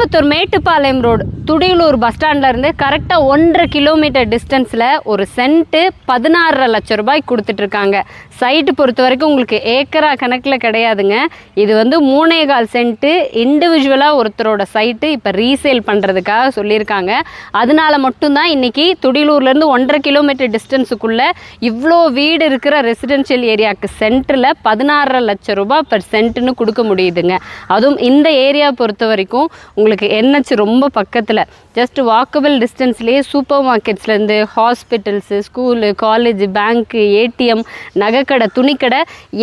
Coimbatore Mettupalayam road. Thudiyalur bus ஸ்டாண்ட்லேருந்து கரெக்டாக ஒன்றரை கிலோமீட்டர் டிஸ்டன்ஸில் ஒரு சென்ட்டு பதினாறரை லட்சம் ரூபாய் கொடுத்துட்ருக்காங்க. சைட்டு பொறுத்த வரைக்கும் உங்களுக்கு ஏக்கரா கணக்கில் கிடையாதுங்க. இது வந்து மூணே கால் சென்ட்டு இண்டிவிஜுவலாக ஒருத்தரோட சைட்டு இப்போ ரீசேல் பண்ணுறதுக்காக சொல்லியிருக்காங்க. அதனால மட்டும்தான் இன்னைக்கு துடியலூர்லேருந்து ஒன்றரை கிலோமீட்டர் டிஸ்டன்ஸுக்குள்ளே இவ்வளோ வீடு இருக்கிற ரெசிடென்ஷியல் ஏரியாவுக்கு சென்டரில் பதினாறரை லட்சம் ரூபாய் பர் சென்ட்டுன்னு கொடுக்க முடியுதுங்க. அதுவும் இந்த ஏரியா பொறுத்த வரைக்கும் உங்களுக்கு என்ஹெச் ரொம்ப பக்கத்தில் ஜஸ்ட் வாக்கபிள் டிஸ்டன்ஸ்லேயே super மார்க்கெட்ஸ்லேருந்து hospitals school college bank ATM நகைக்கடை துணிக்கடை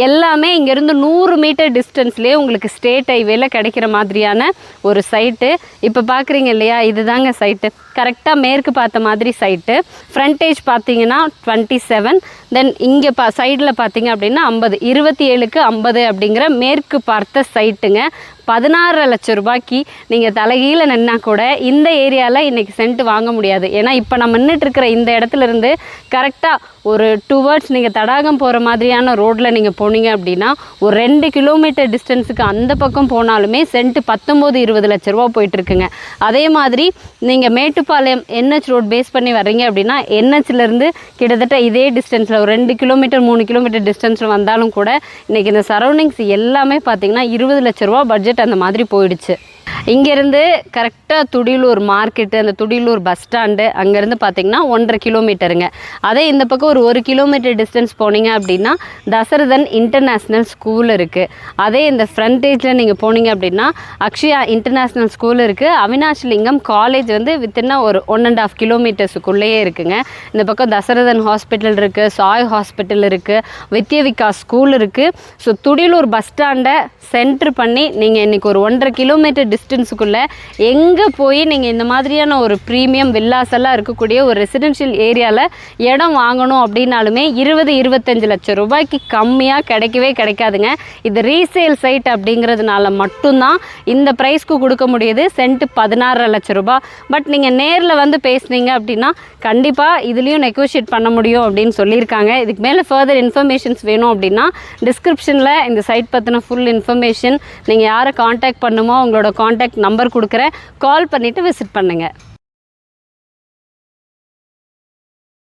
எல்லாமே இங்கேருந்து நூறு மீட்டர் டிஸ்டன்ஸ்லேயே உங்களுக்கு ஸ்டேட் ஹைவேல கிடைக்கிற மாதிரியான ஒரு சைட்டு இப்போ பார்க்குறீங்க இல்லையா இதுதாங்க சைட்டு கரெக்டாக மேற்கு பார்த்த மாதிரி சைட்டு ஃப்ரண்டேஜ் பார்த்தீங்கன்னா டுவெண்ட்டி செவன் தென் இங்கே பா சைடில் பார்த்தீங்க அப்படின்னா ஐம்பது இருபத்தி ஏழுக்கு ஐம்பது அப்படிங்கிற மேற்கு பார்த்த சைட்டுங்க பதினாறு லட்சம் ரூபாய்க்கு நீங்கள் தலைகீழ நின்னா கூட இந்த ஏரியாவில் இன்றைக்கி சென்ட் வாங்க முடியாது. ஏன்னா இப்போ நம்ம நின்றுட்டு இருக்கிற இந்த இடத்துல இருந்து கரெக்டாக ஒரு டூ வேர்ட்ஸ் நீங்கள் தடாகம் போகிற மாதிரியான ரோட்டில் நீங்கள் போனீங்க அப்படின்னா ஒரு ரெண்டு கிலோமீட்டர் டிஸ்டன்ஸுக்கு அந்த பக்கம் போனாலுமே சென்ட் பத்தொம்போது இருபது லட்ச ரூபா போயிட்டுருக்குங்க. அதே மாதிரி நீங்கள் மேட்டுப்பாளையம் என்ஹெச் ரோட் பேஸ் பண்ணி வர்றீங்க அப்படின்னா என்ஹெச்லேருந்து கிட்டத்தட்ட இதே டிஸ்டன்ஸில் ஒரு ரெண்டு கிலோமீட்டர் மூணு கிலோமீட்டர் டிஸ்டன்ஸில் வந்தாலும் கூட இன்றைக்கி இந்த சரௌண்டிங்ஸ் எல்லாமே பார்த்தீங்கன்னா இருபது லட்ச ரூபா பட்ஜெட் அந்த மாதிரி போயிடுச்சு. இங்கேருந்து கரெக்டாக துடியலூர் மார்க்கெட்டு அந்த துடியலூர் பஸ் ஸ்டாண்டு அங்கேருந்து பார்த்தீங்கன்னா ஒன்றரை கிலோமீட்டருங்க. அதே இந்த பக்கம் ஒரு ஒரு கிலோமீட்டர் டிஸ்டன்ஸ் போனீங்க அப்படின்னா தசரதன் இன்டர்நேஷ்னல் ஸ்கூல் இருக்குது அதே இந்த ஃப்ரண்டேஜில் நீங்கள் போனீங்க அப்படின்னா அக்ஷயா இன்டர்நேஷ்னல் ஸ்கூல் இருக்குது அவினாஷ்லிங்கம் காலேஜ் வந்து வித்தின்னா ஒரு ஒன் அண்ட் ஆஃப் கிலோமீட்டர்ஸுக்குள்ளேயே இருக்குங்க. இந்த பக்கம் தசரதன் ஹாஸ்பிட்டல் இருக்குது சாய் ஹாஸ்பிட்டல் இருக்குது வித்ய விகாஸ் ஸ்கூல் இருக்குது ஸோ துடியலூர் பஸ் ஸ்டாண்டை சென்ட்ரு பண்ணி நீங்கள் இன்றைக்கி ஒரு ஒன்றரை கிலோமீட்டர் டிஸ்டன்ஸுக்குள்ளே எங்கே போய் நீங்கள் இந்த மாதிரியான ஒரு ப்ரீமியம் வில்லாசெல்லாம் இருக்கக்கூடிய ஒரு ரெசிடென்ஷியல் ஏரியாவில் இடம் வாங்கணும் அப்படின்னாலுமே இருபது இருபத்தஞ்சு லட்சம் ரூபாய்க்கு கம்மியாக கிடைக்கவே கிடைக்காதுங்க. இது ரீசேல் சைட் அப்படிங்கிறதுனால மட்டும்தான் இந்த ப்ரைஸ்க்கு கொடுக்க முடியுது. சென்ட் பதினாறரை லட்சம் ரூபாய். பட் நீங்கள் நேரில் வந்து பேசுனீங்க அப்படின்னா கண்டிப்பாக இதுலேயும் நெகோஷியேட் பண்ண முடியும் அப்படின்னு சொல்லியிருக்காங்க. இதுக்கு மேலே ஃபர்தர் இன்ஃபர்மேஷன்ஸ் வேணும் அப்படின்னா டிஸ்கிரிப்ஷனில் இந்த சைட் பற்றின ஃபுல் இன்ஃபர்மேஷன் நீங்கள் யாரை காண்டாக்ட் பண்ணுமோ உங்களோட காண்டாக்ட் நம்பர் கொடுக்குறேன். கால் பண்ணிவிட்டு விசிட் பண்ணுங்கள்